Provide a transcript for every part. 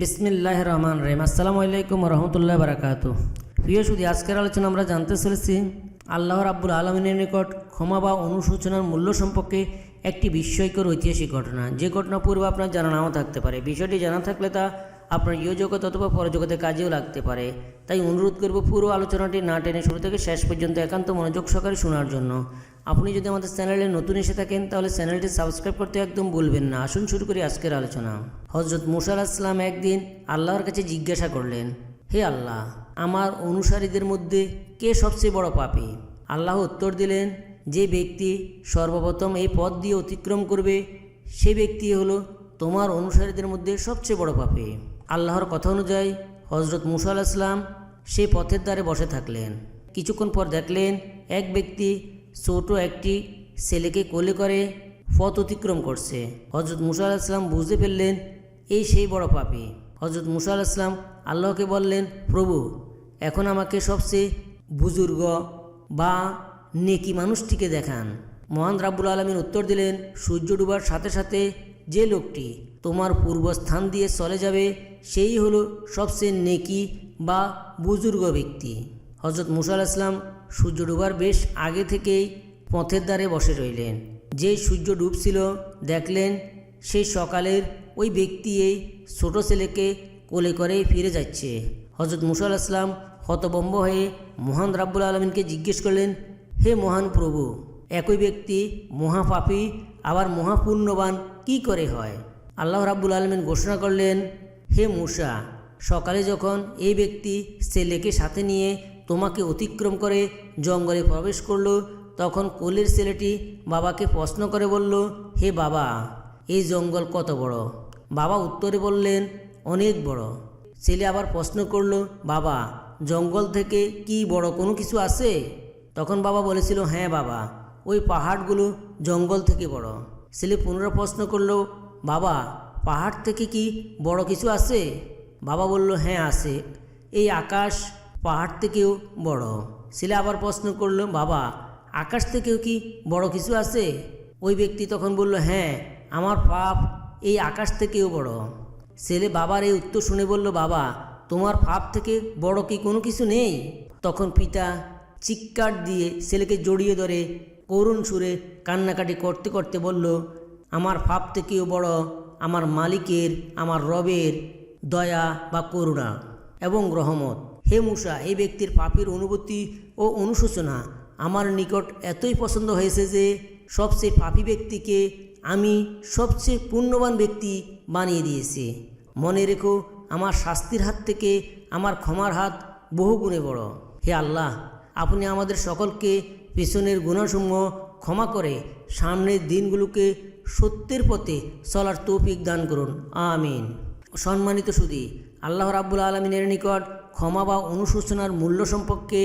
বিসমিল্লাহ রহমান রহিম। আসসালামু আলাইকুম রহমতুল্লাহ বারাকাতু প্রিয় সুদী আজকের আলোচনা আমরা জানতে চলেছি আল্লাহ রাব্বুল আলমিনের নিকট ক্ষমা বা অনুশোচনার মূল্য সম্পর্কে একটি বিস্ময়কর ঐতিহাসিক ঘটনা। যে ঘটনা পূর্বে আপনার জানা নাও থাকতে পারে। বিষয়টি জানা থাকলে তা আপনার জগৎ অথবা পরজগতে কাজেও লাগতে পারে। তাই অনুরোধ করব পুরো আলোচনাটি না টেনে শুরু থেকে শেষ পর্যন্ত একান্ত মনোযোগ সহকারে শোনার জন্য। আপনি যদি আমাদের চ্যানেলে নতুন এসে থাকেন, তাহলে চ্যানেলটি সাবস্ক্রাইব করতে একদম ভুলবেন না। আসুন শুরু করি আজকের আলোচনা। হজরত মুসা আসলাম একদিন আল্লাহর কাছে জিজ্ঞাসা করলেন, হে আল্লাহ, আমার অনুসারীদের মধ্যে কে সবচেয়ে বড় পাপী? আল্লাহ উত্তর দিলেন, যে ব্যক্তি সর্বপ্রথম এই পথ দিয়ে অতিক্রম করবে, সে ব্যক্তি হলো তোমার অনুসারীদের মধ্যে সবচেয়ে বড় পাপী। আল্লাহর কথা অনুযায়ী হজরত মুসা আলাহিসাম সে পথের দ্বারে বসে থাকলেন। কিছুক্ষণ পর দেখলেন, এক ব্যক্তি ছোট একটি ছেলেকে কোলে করে পথ অতিক্রম করছে। হজরত মুসা আলাহিসাম বুঝতে ফেললেন এই সেই বড় পাপী। হজরত মুসা আলাহিসাম আল্লাহকে বললেন, প্রভু, এখন আমাকে সবচেয়ে বুজুর্গ বা নেকি মানুষটিকে দেখান। মহান রাব্বুল আলমিন উত্তর দিলেন, সূর্য ডুবার সাথে সাথে যে লোকটি তোমার পূর্বস্থান দিয়ে চলে যাবে, সেই হলো সবচেয়ে নেকি বা বুজুর্গ ব্যক্তি। হজরত মুসা আলাহিসাম সূর্য ডুবার বেশ আগে থেকেই পথের দ্বারে বসে রইলেন। যেই সূর্য ডুবছিল, দেখলেন সেই সকালের ওই ব্যক্তি এই ছোট ছেলেকে কোলে করে ফিরে যাচ্ছে। হজরত মুসা আলাহিসাম হতবম্ব হয়ে মহান রাব্বুল আলমিনকে জিজ্ঞেস করলেন, হে মহান প্রভু, একই ব্যক্তি মহাপাপী, আবার মহাপুণ্যবান কি করে হয়? আল্লাহ রাব্বুল আলমিন ঘোষণা করলেন, হে মূষা সকালে যখন এই ব্যক্তি ছেলেকে সাথে নিয়ে তোমাকে অতিক্রম করে জঙ্গলে প্রবেশ করল। তখন কোলের ছেলেটি বাবাকে প্রশ্ন করে বলল, হে বাবা, এই জঙ্গল কত বড়? বাবা উত্তরে বললেন, অনেক বড়। ছেলে আবার প্রশ্ন করল, বাবা, জঙ্গল থেকে কি বড় কোনো কিছু আছে? তখন বাবা বলেছিল হ্যাঁ বাবা, ওই পাহাড়গুলো জঙ্গল থেকে বড়। ছেলে পুনরায় প্রশ্ন করল, বাবা, পাহাড় থেকে কি বড় কিছু আছে? বাবা বলল হ্যাঁ আছে। এই আকাশ পাহাড় থেকেও বড়। ছেলে আবার প্রশ্ন করল, বাবা, আকাশ থেকেও কি বড় কিছু আছে? ওই ব্যক্তি তখন বলল হ্যাঁ আমার পাপ এই আকাশ থেকেও বড়। ছেলে বাবার এই উত্তর শুনে বলল, বাবা, তোমার পাপ থেকে বড় কি কোনো কিছু নেই? তখন পিতা চিৎকার দিয়ে ছেলেকে জড়িয়ে ধরে করুণ সুরে কান্নাকাটি করতে করতে বলল, আমার পাপ থেকেও বড়, আমার মালিকের, আমার রবের দয়া বা করুণা এবং রহমত। হে মূষা এই ব্যক্তির পাপের অনুভূতি ও অনুশোচনা আমার নিকট এতই পছন্দ হয়েছে যে সবচেয়ে পাপী ব্যক্তিকে আমি সবচেয়ে পুণ্যবান ব্যক্তি বানিয়ে দিয়েছি। মনে রেখো, আমার শাস্তির হাত থেকে আমার ক্ষমার হাত বহু গুণে বড়। হে আল্লাহ, আপনি আমাদের সকলকে পেছনের গুণাসমূহ ক্ষমা করে সামনের দিনগুলোকে সত্যের পথে চলার তৌফিক দান করুন। আমিন। সম্মানিত সুদী, আল্লাহ রাব্বুল আলমিনের নিকট ক্ষমা বা অনুশোচনার মূল্য সম্পর্কে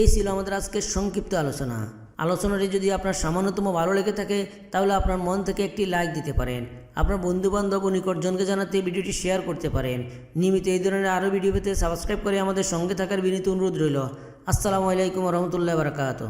এই ছিল আমাদের আজকের সংক্ষিপ্ত আলোচনা। আলোচনাটি যদি আপনার সামান্যতম ভালো লেগে থাকে, তাহলে আপনার মন থেকে একটি লাইক দিতে পারেন। আপনার বন্ধুবান্ধব ও নিকটজনকে জানাতে ভিডিওটি শেয়ার করতে পারেন। নিয়মিত এই ধরনের আরও ভিডিও পেতে সাবস্ক্রাইব করে আমাদের সঙ্গে থাকার বিনীত অনুরোধ রইল। আসসালামু আলাইকুম রহমতুল্লাহ বারকাত